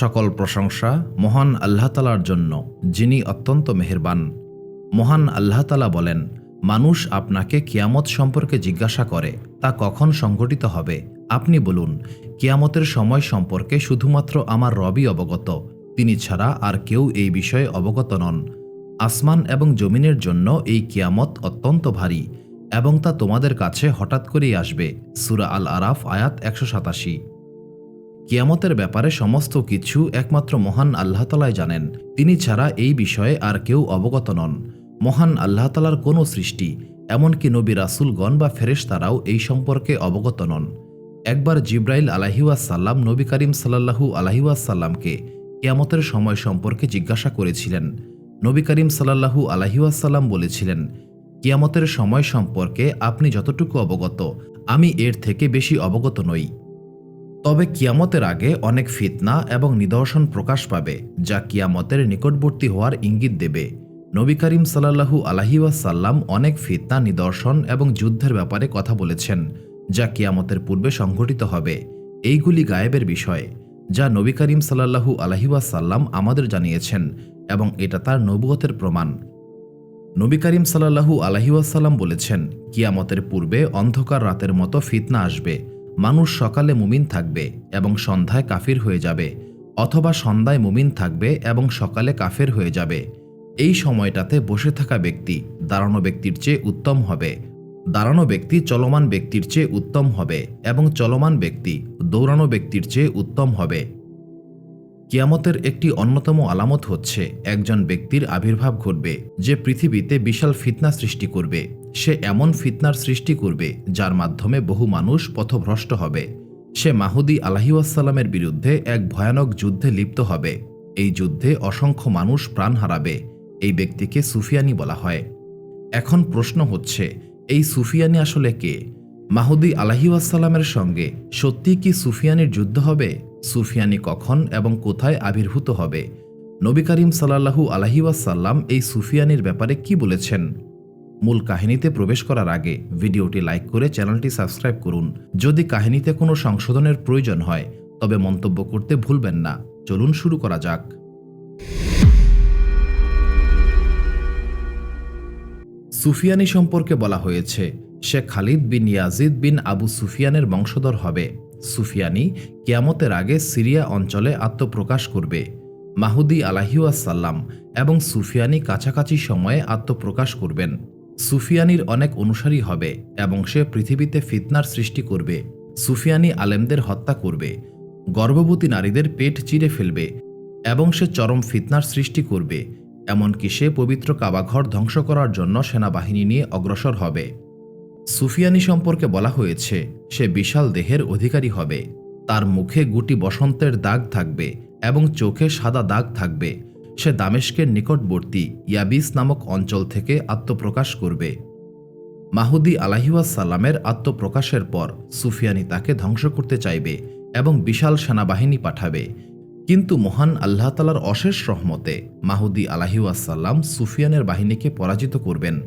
সকল প্রশংসা মহান আল্লাহ তালার জন্য, যিনি অত্যন্ত মেহেরবান। মহান আল্লাহ তালা বলেন, মানুষ আপনাকে কিয়ামত সম্পর্কে জিজ্ঞাসা করে, তা কখন সংঘটিত হবে? আপনি বলুন, কিয়ামতের সময় সম্পর্কে শুধুমাত্র আমার রবি অবগত, তিনি ছাড়া আর কেউ এই বিষয়ে অবগত নন। আসমান এবং জমিনের জন্য এই কিয়ামত অত্যন্ত ভারী, এবং তা তোমাদের কাছে হঠাৎ করেই আসবে। সুরা আল আরাফ, আয়াত একশো সাতাশি। কিয়ামতের ব্যাপারে সমস্ত কিছু একমাত্র মহান আল্লাহ তালাই জানেন। তিনি ছাড়া এই বিষয়ে আর কেউ অবগত নন। মহান আল্লাহ তালার কোনো সৃষ্টি, এমনকি নবী রাসুলগণ বা ফেরেশতারাও এই সম্পর্কে অবগত নন। একবার জিব্রাইল আলাহিউসাল্লাম নবী করিম সাল্লাহু আলাহিউসাল্লামকে কিয়ামতের সময় সম্পর্কে জিজ্ঞাসা করেছিলেন। নবী করিম সাল্লাহু আলাহিউসাল্লাম বলেছিলেন, কিয়ামতের সময় সম্পর্কে আপনি যতটুকু অবগত, আমি এর থেকে বেশি অবগত নই। তবে কিয়ামতের আগে অনেক ফিতনা এবং নিদর্শন প্রকাশ পাবে, যা কিয়ামতের নিকটবর্তী হওয়ার ইঙ্গিত দেবে। নবী করিম সাল্লাহু আলাহিউসাল্লাম অনেক ফিতনা, নিদর্শন এবং যুদ্ধের ব্যাপারে কথা বলেছেন, যা কিয়ামতের পূর্বে সংঘটিত হবে। এইগুলি গায়েবের বিষয়, যা নবী করিম সাল্লাহু আলাহিউসাল্লাম আমাদের জানিয়েছেন এবং এটা তার নবুয়তের প্রমাণ। নবী করিম সাল্লাহু আলাহিউসাল্লাম বলেছেন, কিয়ামতের পূর্বে অন্ধকার রাতের মতো ফিতনা আসবে মানুষ সকালে মুমিন থাকবে এবং সন্ধ্যায় কাফির হয়ে যাবে, অথবা সন্ধ্যায় মুমিন থাকবে এবং সকালে কাফের হয়ে যাবে। এই সময়টাতে বসে থাকা ব্যক্তি দাঁড়ানো ব্যক্তির চেয়ে উত্তম হবে। দাঁড়ানো ব্যক্তি চলমান ব্যক্তির চেয়ে উত্তম হবে এবং চলমান ব্যক্তি দৌড়ানো ব্যক্তির চেয়ে উত্তম হবে। কিয়ামতের একটি অন্যতম আলামত হচ্ছে, একজন ব্যক্তির আবির্ভাব ঘটবে, যে পৃথিবীতে বিশাল ফিতনা সৃষ্টি করবে। সে এমন ফিতনার সৃষ্টি করবে, যার মাধ্যমে বহু মানুষ পথভ্রষ্ট হবে। সে মাহুদি আলাহিউসাল্লামের বিরুদ্ধে এক ভয়ানক যুদ্ধে লিপ্ত হবে। এই যুদ্ধে অসংখ্য মানুষ প্রাণ হারাবে, এই ব্যক্তিকে সুফিয়ানি বলা হয়। এখন প্রশ্ন হচ্ছে, এই সুফিয়ানি আসলে কে? মাহুদি আলাহিউসাল্লামের সঙ্গে সত্যি কি সুফিয়ানির যুদ্ধ হবে? সুফিয়ানি কখন এবং কোথায় আবির্ভূত হবে? নবী করিম সাল্লাহু আলহিউসাল্লাম এই সুফিয়ানির ব্যাপারে কি বলেছেন? মূল কাহিনীতে প্রবেশ করার আগে ভিডিওটি লাইক করে চ্যানেলটি সাবস্ক্রাইব করুন। যদি কাহিনীতে কোনো সংশোধনের প্রয়োজন হয়, তবে মন্তব্য করতে ভুলবেন না। চলুন শুরু করা যাক। সুফিয়ানি সম্পর্কে বলা হয়েছে, সে Khalid bin Yazid bin Abu সুফিয়ানের বংশধর হবে। সুফিয়ানি কিয়ামতের আগে সিরিয়া অঞ্চলে আত্মপ্রকাশ করবে। মাহুদি আলাহিউসাল্লাম এবং সুফিয়ানি কাছাকাছি সময়ে আত্মপ্রকাশ করবেন। সুফিয়ানির অনেক অনুসারী হবে এবং সে পৃথিবীতে ফিতনার সৃষ্টি করবে। সুফিয়ানি আলেমদের হত্যা করবে। গর্ভবতী নারীদের পেট চিরে ফেলবে এবং সে চরম ফিতনার সৃষ্টি করবে। এমনকি সে পবিত্র কাবাঘর ধ্বংস করার জন্য সেনাবাহিনী নিয়ে অগ্রসর হবে। সুফিয়ানি সম্পর্কে বলা হয়েছে, সে বিশাল দেহের অধিকারী হবে। তার মুখে গুটি বসন্তের দাগ থাকবে এবং চোখে সাদা দাগ থাকবে। সে দামেস্কের নিকটবর্তী ইয়াবিস নামক অঞ্চল থেকে আত্মপ্রকাশ করবে। মাহুদি আলাহিউসাল্লামের আত্মপ্রকাশের পর সুফিয়ানি তাকে ধ্বংস করতে চাইবে এবং বিশাল সেনাবাহিনী পাঠাবে। কিন্তু মহান আল্লাহ তালার অশেষ রহমতে মাহুদি আলাহিউসাল্লাম সুফিয়ানের বাহিনীকে পরাজিত করবেন।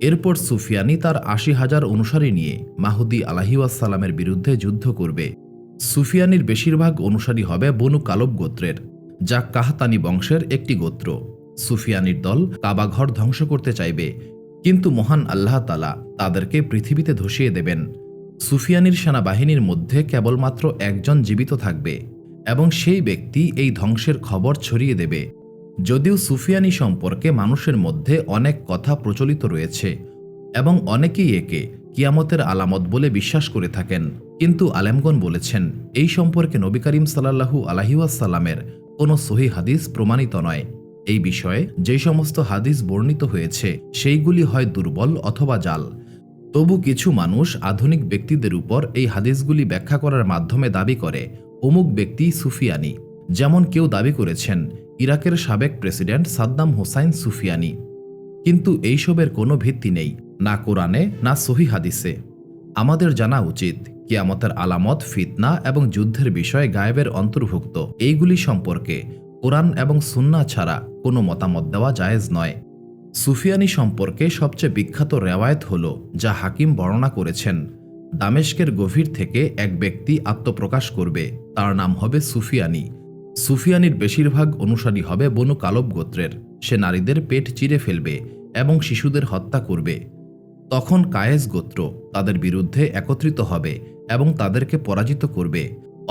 এরপর সুফিয়ানি তার আশি হাজার অনুসারী নিয়ে মাহুদি আলাহিউসাল্লামের বিরুদ্ধে যুদ্ধ করবে। সুফিয়ানির বেশিরভাগ অনুসারী হবে বনু কালব গোত্রের, যা কাহতানি বংশের একটি গোত্র। সুফিয়ানির দল কাবাঘর ধ্বংস করতে চাইবে, কিন্তু মহান আল্লাহ তালা তাদেরকে পৃথিবীতে ধসিয়ে দেবেন। সুফিয়ানির সেনাবাহিনীর মধ্যে কেবলমাত্র একজন জীবিত থাকবে এবং সেই ব্যক্তি এই ধ্বংসের খবর ছড়িয়ে দেবে। যদিও সুফিয়ানি সম্পর্কে মানুষের মধ্যে অনেক কথা প্রচলিত রয়েছে এবং অনেকেই একে কিয়ামতের আলামত বলে বিশ্বাস করে থাকেন। কিন্তু আলেমগন বলেছেন, এই সম্পর্কে নবী করিম সাল্লাহু আলাহিউসাল্লামের কোনো সহি হাদিস প্রমাণিত নয়। এই বিষয়ে যে সমস্ত হাদিস বর্ণিত হয়েছে, সেইগুলি হয় দুর্বল অথবা জাল। তবু কিছু মানুষ আধুনিক ব্যক্তিদের উপর এই হাদিসগুলি ব্যাখ্যা করার মাধ্যমে দাবি করে, অমুক ব্যক্তি সুফিয়ানি। যেমন কেউ দাবি করেছেন ইরাকের সাবেক প্রেসিডেন্ট সাদ্দাম হোসাইন সুফিয়ানি। কিন্তু এইসবের কোনো ভিত্তি নেই, না কোরআনে, না সহি হাদিসে। আমাদের জানা উচিত, কিয়ামতের আলামত ফিতনা এবং যুদ্ধের বিষয়ে গায়েবের অন্তর্ভুক্ত। এইগুলি সম্পর্কে কোরআন এবং সুন্না ছাড়া কোনো মতামত দেওয়া জায়েজ নয়। সুফিয়ানি সম্পর্কে সবচেয়ে বিখ্যাত রেওয়ায়ত হল, যা হাকিম বর্ণনা করেছেন দামেশকের গভীর থেকে এক ব্যক্তি আত্মপ্রকাশ করবে, তার নাম হবে সুফিয়ানি। সুফিয়ানির বেশিরভাগ অনুসারী হবে বনু কালব গোত্রের। সে নারীদের পেট চিরে ফেলবে এবং শিশুদের হত্যা করবে। তখন কায়েস গোত্র তাদের বিরুদ্ধে একত্রিত হবে এবং তাদেরকে পরাজিত করবে।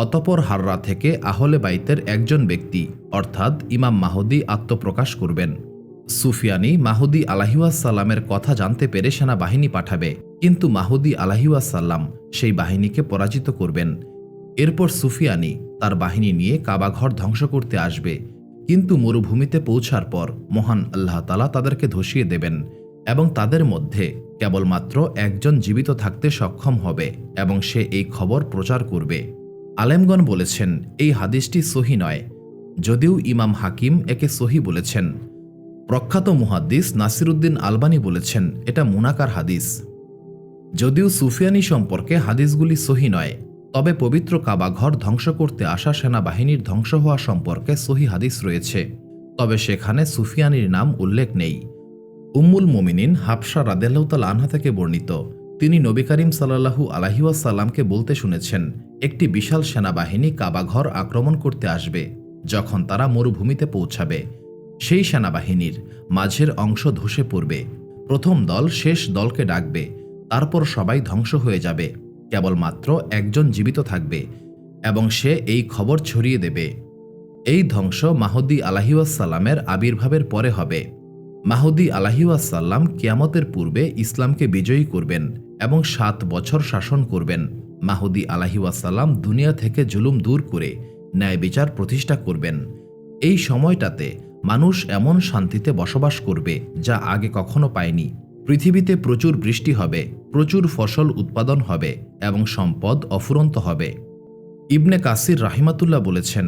অতপর হাররা থেকে আহলে বাইতের একজন ব্যক্তি, অর্থাৎ ইমাম মাহুদি আত্মপ্রকাশ করবেন। সুফিয়ানি মাহুদি আলাহিউসাল্লামের কথা জানতে পেরে সেনাবাহিনী পাঠাবে, কিন্তু মাহুদি আলাহিউসাল্লাম সেই বাহিনীকে পরাজিত করবেন এরপর সুফিয়ানি তার বাহিনী নিয়ে কাবাঘর ধ্বংস করতে আসবে। কিন্তু মরুভূমিতে পৌঁছার পর মহান আল্লাহ তালা তাদেরকে ধসিয়ে দেবেন এবং তাদের মধ্যে কেবলমাত্র একজন জীবিত থাকতে সক্ষম হবে এবং সে এই খবর প্রচার করবে। আলেমগণ বলেছেন, এই হাদিসটি সহি নয়। যদিও ইমাম হাকিম একে সহি বলেছেন। প্রখ্যাত মুহাদ্দিস নাসিরুদ্দিন আলবানি বলেছেন, এটা মুনাকার হাদিস। যদিও সুফিয়ানি সম্পর্কে হাদিসগুলি সহি নয় তবে পবিত্র কাবাঘর ধ্বংস করতে আসা সেনাবাহিনীর ধ্বংস হওয়া সম্পর্কে সহি হাদিস রয়েছে। তবে সেখানে সুফিয়ানির নাম উল্লেখ নেই। উম্মুল মোমিনিন হাফসা রাদেল্লাউতাল আনহা থেকে বর্ণিত। তিনি নবী করিম সাল্লাহু আলাহিউসাল্লামকে বলতে শুনেছেন, একটি বিশাল সেনাবাহিনী কাবাঘর আক্রমণ করতে আসবে, যখন তারা মরুভূমিতে পৌঁছাবে। সেই সেনাবাহিনীর মাঝের অংশ ধসে পড়বে। প্রথম দল শেষ দলকে ডাকবে। তারপর সবাই ধ্বংস হয়ে যাবে। কেবলমাত্র একজন জীবিত থাকবে এবং সে এই খবর ছড়িয়ে দেবে। এই ধ্বংস মাহুদি আলাহিউসাল্লামের আবির্ভাবের পরে হবে। মাহুদি আলাহিউসাল্লাম কিয়ামতের পূর্বে ইসলামকে বিজয়ী করবেন এবং সাত বছর শাসন করবেন। মাহুদি আলাহিউসাল্লাম দুনিয়া থেকে জুলুম দূর করে ন্যায় বিচার প্রতিষ্ঠা করবেন। এই সময়টাতে মানুষ এমন শান্তিতে বসবাস করবে যা আগে কখনো পায়নি। পৃথিবীতে প্রচুর বৃষ্টি হবে, প্রচুর ফসল উৎপাদন হবে এবং সম্পদ অফুরন্ত হবে। ইবনে কাসির রাহিমাতুল্লাহ বলেছেন,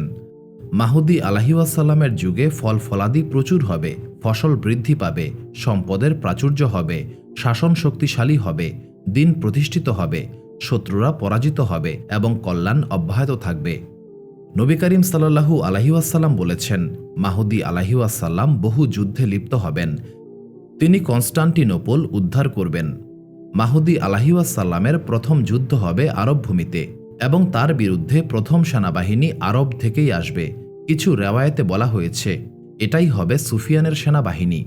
মাহুদি আলাহিউসাল্লামের যুগে ফল ফলাদি প্রচুর হবে, ফসল বৃদ্ধি পাবে, সম্পদের প্রাচুর্য হবে, শাসন শক্তিশালী হবে, দিন প্রতিষ্ঠিত হবে, শত্রুরা পরাজিত হবে এবং কল্যাণ অব্যাহত থাকবে। নবী করিম সাল্লাহু আলাহিউসাল্লাম বলেছেন, মাহুদি আলাহিউসাল্লাম বহু যুদ্ধে লিপ্ত হবেন তিনি কনস্টান্টিনোপল উদ্ধার করবেন। মাহুদি আলাহিউসাল্লামের প্রথম যুদ্ধ হবে আরব ভূমিতে এবং তার বিরুদ্ধে প্রথম সেনাবাহিনী আরব থেকেই আসবে, কিছু রেওয়ায়েতে বলা হয়েছে। এটাই হবে সুফিয়ানের সেনাবাহিনী।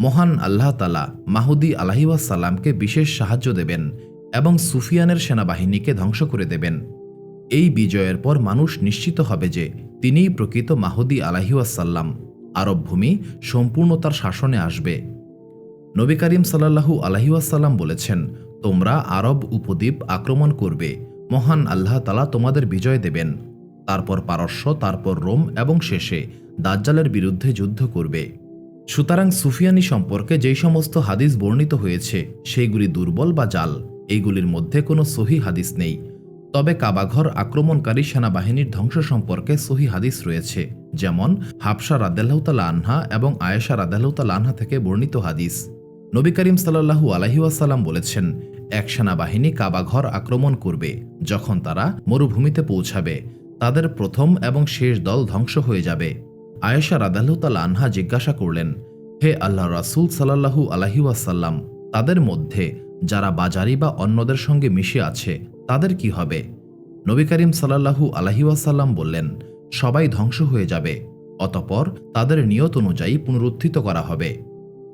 মহান আল্লাহ তালা মাহুদি আলাহিউসাল্লামকে বিশেষ সাহায্য দেবেন এবং সুফিয়ানের সেনাবাহিনীকে ধ্বংস করে দেবেন। এই বিজয়ের পর মানুষ নিশ্চিত হবে যে তিনিই প্রকৃত মাহুদি আলাহিউসাল্লাম আরব ভূমি সম্পূর্ণ তার শাসনে আসবে। নবী করিম সাল্লাহু আলহিউসাল্লাম বলেছেন, তোমরা আরব উপদ্বীপ আক্রমণ করবে। মহান আল্লাহ তালা তোমাদের বিজয় দেবেন। তারপর পারস্য, তারপর রোম এবং শেষে দাজ্জালের বিরুদ্ধে যুদ্ধ করবে। সুতরাং সুফিয়ানি সম্পর্কে যেই সমস্ত হাদিস বর্ণিত হয়েছে, সেইগুলি দুর্বল বা জাল। এইগুলির মধ্যে কোনো সহি হাদিস নেই। তবে কাবাঘর আক্রমণকারী সেনাবাহিনীর ধ্বংস সম্পর্কে সহি হাদিস রয়েছে, যেমন হাফসা রাদ্দাল্লাহতালা আনহা এবং আয়েশা রাদ্দাল্লাহতালা আনহা থেকে বর্ণিত হাদিস। নবী করিম সাল্লাহু আলহিউসাল্লাম বলেছেন, এক সেনাবাহিনী কাবাঘর আক্রমণ করবে যখন তারা মরুভূমিতে পৌঁছাবে, তাদের প্রথম এবং শেষ দল ধ্বংস হয়ে যাবে। আয়েশা রাদাল্লাহতাল আনহা জিজ্ঞাসা করলেন, হে আল্লাহ রাসুল সাল্লাহু আলহিউসাল্লাম তাদের মধ্যে যারা বাজারি বা অন্যদের সঙ্গে মিশে আছে, তাদের কি হবে? নবী করিম সাল্লাহু আলহিউসাল্লাম বললেন, সবাই ধ্বংস হয়ে যাবে, অতপর তাদের নিয়ত অনুযায়ী পুনরুত্থিত করা হবে।